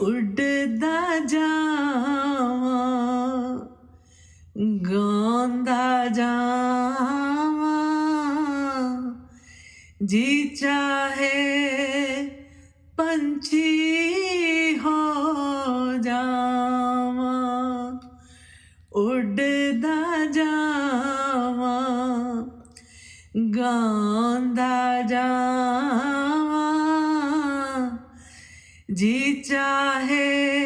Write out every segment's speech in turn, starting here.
ਉੱਡਦਾ ਜਾਵਾਂ ਗਾਉਂਦਾ ਜਾਵਾਂ। ਜੀ ਚਾਹੇ ਪੰਛੀ ਹੋ ਜਾਵਾਂ ਉੱਡਦਾ ਜਾਵਾਂ ਗਾਉਂਦਾ ਜਾਵਾਂ। ਚਾਹੇ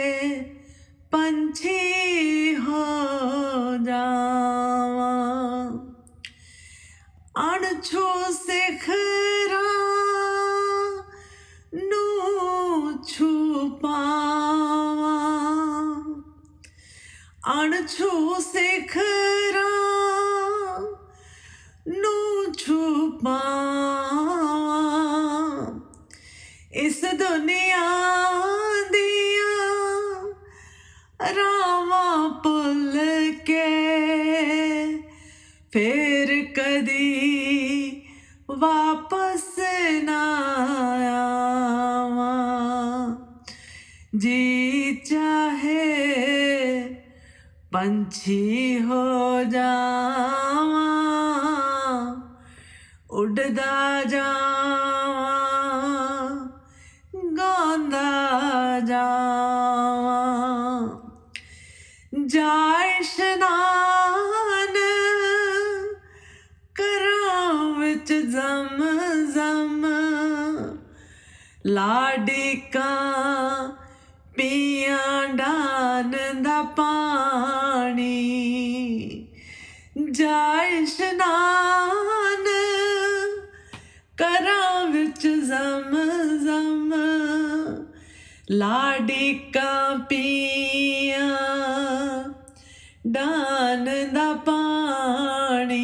ਫੇਰ ਕਦੀ ਵਾਪਸ ਨਾ ਆਵਾਂ ਜੀ ਚਾਹੇ ਪੰਛੀ ਹੋ ਜਾਵਾਂ ਉੱਡਦਾ ਜਾਵਾਂ ਗਾਉਂਦਾ ਜਾਵਾਂ ਜਾ ਇਸ਼ਨਾਨ ਲਾਡਿਕਾ, ਪੀਆਂ ਡਾਨ ਦਾ ਪਾਣੀ ਜਾ ਇਸ਼ਨਾਨ ਕਰਾਂ ਵਿੱਚ ਜ਼ਮ ਜ਼ਮ, ਲਾਡਿਕਾ, ਪੀਆਂ ਡਾਨ ਦਾ ਪਾਣੀ,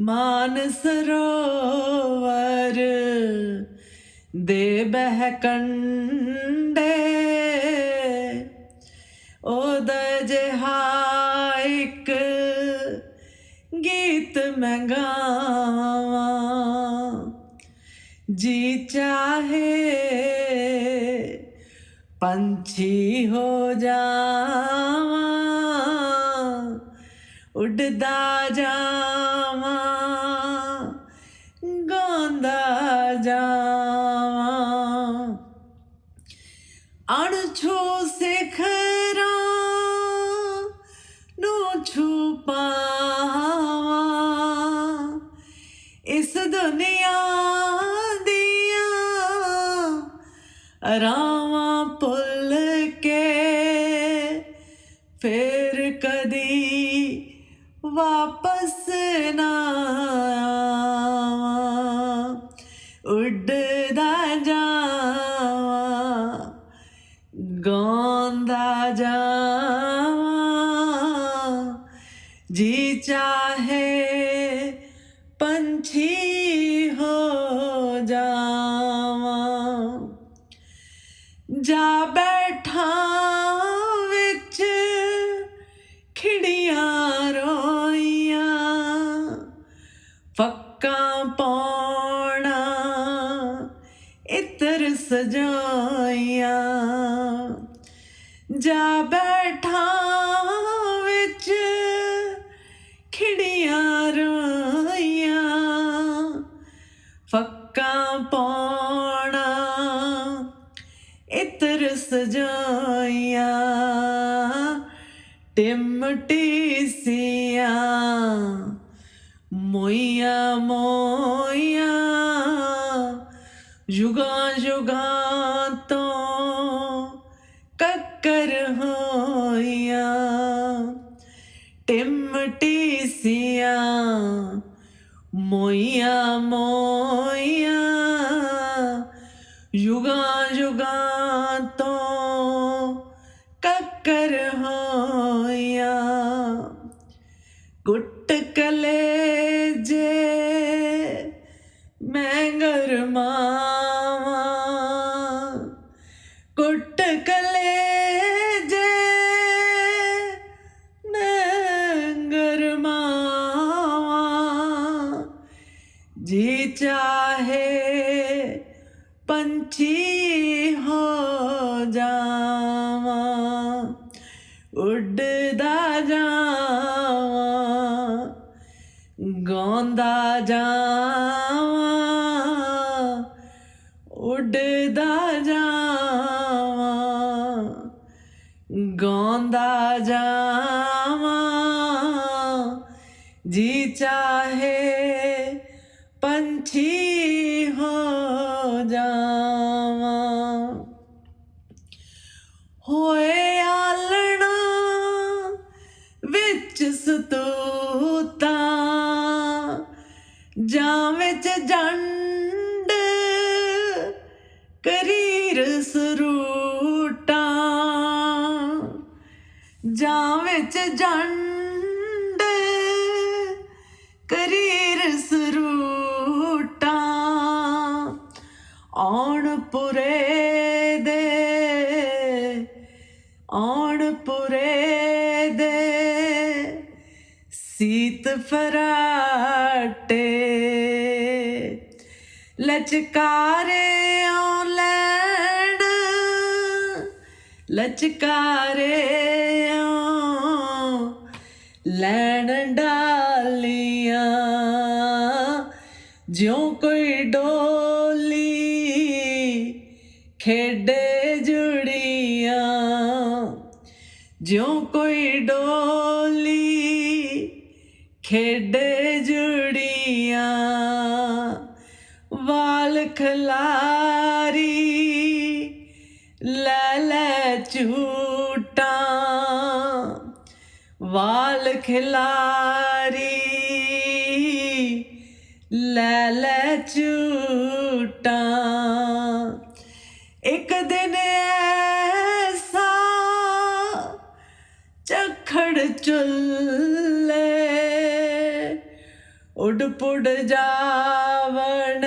ਮਾਨ ਸਰੋਵਰ ਦੇ ਬਹਿਕੰਡੇ। ਉਹਦਾ ਜਿਹਾ ਇੱਕ ਗੀਤ ਮੈਂ ਗਾਵਾਂ। ਜੀ ਚਾਹੇ ਪੰਛੀ ਹੋ ਜਾਵਾਂ, ਉੱਡਦਾ ਜਾ ਵਾਪਸ ਨਾ ਉੱਡਦਾ ਜਾਵਾਂ। ਗਾਉਂਦਾ ਜਾਵਾਂ। ਜੀ ਚਾਹੇ ਪੰਛੀ ਫੱਕਾ ਪਾਉਣਾ ਇਤਰ ਸਜਾਈਆਂ। ਜਾ ਬੈਠਾ ਵਿੱਚ ਖਿੜੀਆਂ ਰੋਈਆਂ। ਫੱਕਾ ਪਾਉਣਾ ਇਤਰ ਸਜਾਈਆਂ। ਟਿਮਟੀ ਮੋਇਆ ਮੋਇਆ। ਮੋਈਆਂ ਯੁਗਾਂ ਤੋਂ ਕੱਕਰ ਹੋਇਆ। ਟਿਮਟੀ ਸੀਆਂ, ਮੋਇਆ ਮੋਈਆਂ ਯੁਗਾਂ ਯੁਗਾਂ ਤੋਂ ਕੱਕਰ ਹੋਈਆਂ ਗੁੱਟ ਕਲੇ மாமா கொட்டக்கல்லே जी चाहे पंछी हो जावा उड़दा जावा गौंदा जावा ਉੱਡਦਾ ਜਾਵਾਂ, ਗਾਉਂਦਾ ਜਾਵਾਂ, ਜੀ ਚਾਹੇ ਪੰਛੀ ਹੋ ਜਾਵਾਂ। ਹੋਏ ਆਲਣਾ ਵਿੱਚ ਸਤੂਤਾ, ਜਾਂ ਵਿੱਚ ਜੰਡ ਜਾਂ ਵਿੱਚ ਜੰਡ ਕਰੀਰ ਸਰੂਟਾਂ ਆਉਣ ਪੁਰੇ ਦੇ, ਆਉਣ ਪੁਰੇ ਦੇ। ਸੀਤ ਫਰਾਟੇ ਲਚਕਾਰੇ ਓ ਲੈਣ ਲਚਕਾਰੇ ਲੈਣ ਡਾਲੀਆਂ, ਜਿਉਂ ਕੋਈ ਡੋਲੀ ਖੇਡੇ ਜੁੜੀਆਂ, ਜਿਉਂ ਕੋਈ ਡੋਲੀ ਖੇਡੇ ਜੁੜੀਆਂ। ਵਾਲ ਖਲਾਰੀ ਲੈ ਲੈ ਚੂ ਵਾਲ ਖਿਲਾਰੀ ਲੈ ਲੈ ਝੂਟਾਂ। ਇੱਕ ਦਿਨ ਐਸਾ ਝਖੜ ਚੁੱਲੇ ਉਡ ਪੁੱਡ ਜਾਵਣ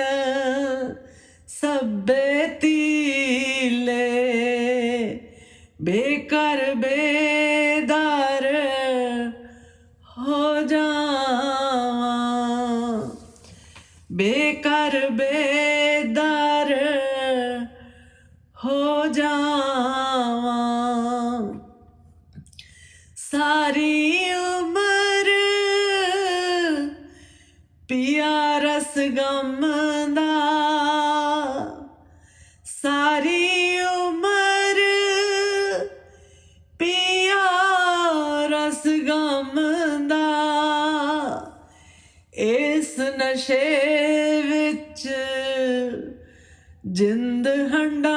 ਪਿਆ ਰਸ ਗਮ ਦਾ। ਸਾਰੀ ਉਮਰ ਪਿਆ ਰਸ ਗਮ ਦਾ। ਇਸ ਨਸ਼ੇ ਵਿੱਚ ਜਿੰਦ ਹੰਡਾਵਾਂ।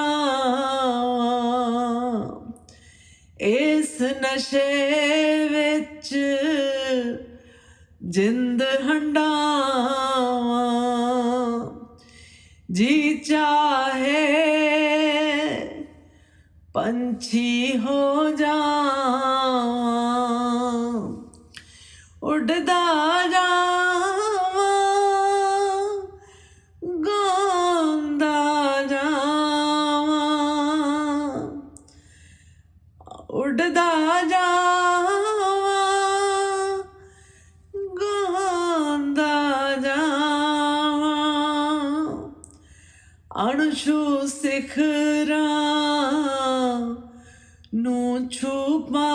ਇਸ ਨਸ਼ੇ ਵਿੱਚ ਜਿੰਦ ਹੰਡਾਵਾਂ ਜੀ ਚਾਹੇ ਪੰਛੀ ਹੋ ਜਾਵਾਂ ਉੱਡਦਾ ਜਾਵਾਂ ਗਾਉਂਦਾ ਜਾਵਾਂ ਉੱਡਦਾ ਜਾਵਾਂ ਸਿਖਰਾਂ ਨੂੰ ਛੁਪਾ।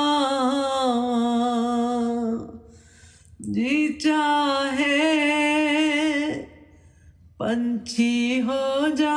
ਜੀ ਚਾਹੇ ਪੰਛੀ ਹੋ ਜਾ